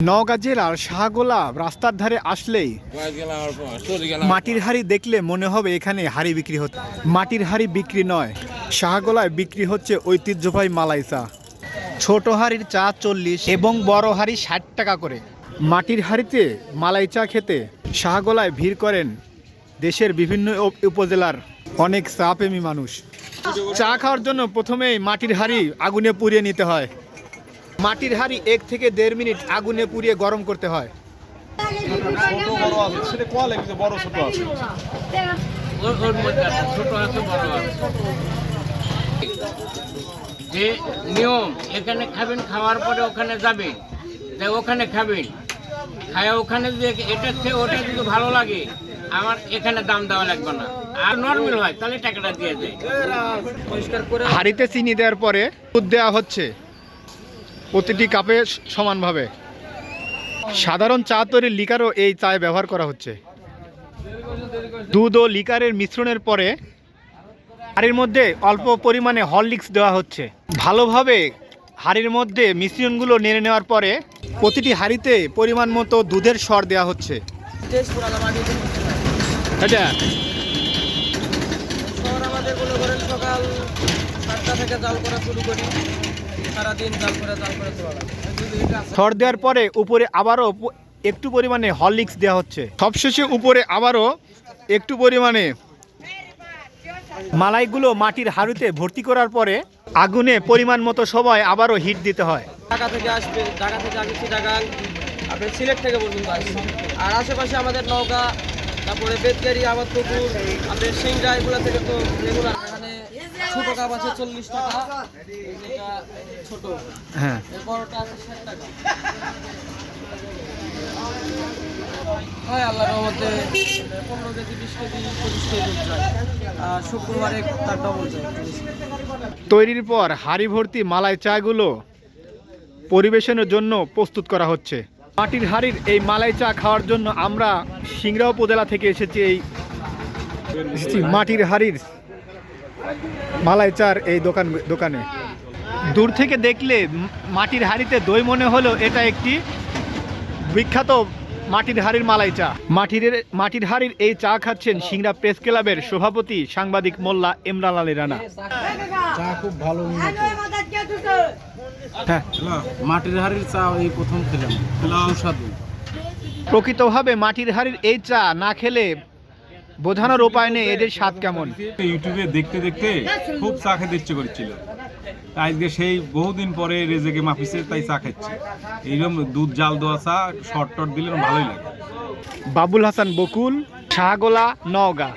নওগাঁ জেলার শাহগোলা রাস্তার ধারে আসলেই মাটির হাড়ি দেখলে মনে হবে এখানে হাড়ি বিক্রি হচ্ছে মাটির হাড়ি বিক্রি নয়, শাহগোলায় বিক্রি হচ্ছে ঐতিহ্যবাহী মালাই চা ছোট হাড়ির চা চল্লিশ এবং বড় হাড়ি ষাট টাকা করে। মাটির হাড়িতে মালাই চা খেতে শাহগোলায় ভিড় করেন দেশের বিভিন্ন উপজেলার অনেক চা প্রেমী মানুষ। চা খাওয়ার জন্য প্রথমেই মাটির হাড়ি আগুনে পুড়িয়ে নিতে হয়। মাটির হাড়ি এক থেকে দেড় মিনিট আগুনে পুড়িয়ে গরম করতে হয়। যে নিয়ম এখানে খাবেন খাওয়ার পরে ওখানে যাবেন। তাই ওখানে খাবেন খায় ওখানে যদি এটা খেয়ে ওটা যদি ভালো লাগে আমার এখানে দাম দেওয়া লাগবে না। আর নর্মাল হয় তাহলে টাকাটা দিয়ে দেয়। পরিষ্কার করে হাঁড়িতে চিনি দেওয়ার পরে দুধ দেওয়া হচ্ছে। প্রতিটি কাপে সমানভাবে। সাধারণ চা তৈরির লিকারও এই চায় ব্যবহার করা হচ্ছে। দুধ ও লিকারের মিশ্রণের পরে হাঁড়ির মধ্যে অল্প পরিমাণে হরলিক্স দেওয়া হচ্ছে। ভালোভাবে হাঁড়ির মধ্যে মিশ্রণগুলো নেড়ে নেওয়ার পরে প্রতিটি হাঁড়িতে পরিমাণ মতো দুধের স্বর দেওয়া হচ্ছে। সকাল সাতটা থেকে জাল করা শুরু করি। লাগে স্বর দেওয়ার পরে উপরে আবারও একটু পরিমাণে হরলিক্স দেওয়া হচ্ছে। সবশেষে উপরে আবারও একটু পরিমাণে মালাইগুলো মাটির হাড়ুতে ভর্তি করার পরে আগুনে পরিমাণ মতো সবাই আবারও হিট দিতে হয়। ঢাকা থেকে আসবে ঢাকা থেকে আসবে চিটাগাং আপনার সিলেট থেকে পর্যন্ত আর আশেপাশে আমাদের নৌকা তারপরে বেদগাড়ি আবাদপুকুর আমাদের সিংড়া এগুলো থেকে তো রেগুলার ছোট কাপ আছে চল্লিশ টাকা। ছোট। হ্যাঁ। বড়টা আছে ষাট টাকা। হয় আল্লাহ রহমতে পনেরো কেজি বিশ কেজি পঁচিশ কেজি যায়। শুক্রবারে তার ডবল যায় তৈরির পর হাড়ি ভর্তি মালাই চাগুলো পরিবেশনের জন্য প্রস্তুত করা হচ্ছে। মাটির হাড়ির এই মালাই চা খাওয়ার জন্য আমরা সিংড়া উপজেলা থেকে এসেছি এই মাটির হাড়ির মালাই চার এই দোকান দোকানে। দূর থেকে দেখলে মাটির হাড়িতে দই মনে হলো এটা একটি বিখ্যাত মাটির হাড়ির মালাই চা। মাটির মাটির হাড়ির এই চা খাচ্ছেন সিংড়া প্রেস ক্লাবের সভাপতি সাংবাদিক মোল্লা ইমরান আলী রানা। চা খুব ভালো হ্যাঁ। মাটির হাড়ির চা এই প্রথম খেলাম। সুস্বাদু। প্রকৃতভাবে মাটির হাড়ির এই চা না খেলে বোঝানোর উপায় নেই এদের স্বাদ কেমন? ইউটিউবে দেখতে দেখতে খুব চা খেতে ইচ্ছে করছিল। আজকে সেই বহুদিন পরে রেজেকে মাফিসে তাই চা খাচ্ছি। এইরকম দুধ জাল দেওয়া চা শর্ট টট দিলে ভালোই লাগে। বাবুল হাসান বকুল শাহগোলা নওগাঁ।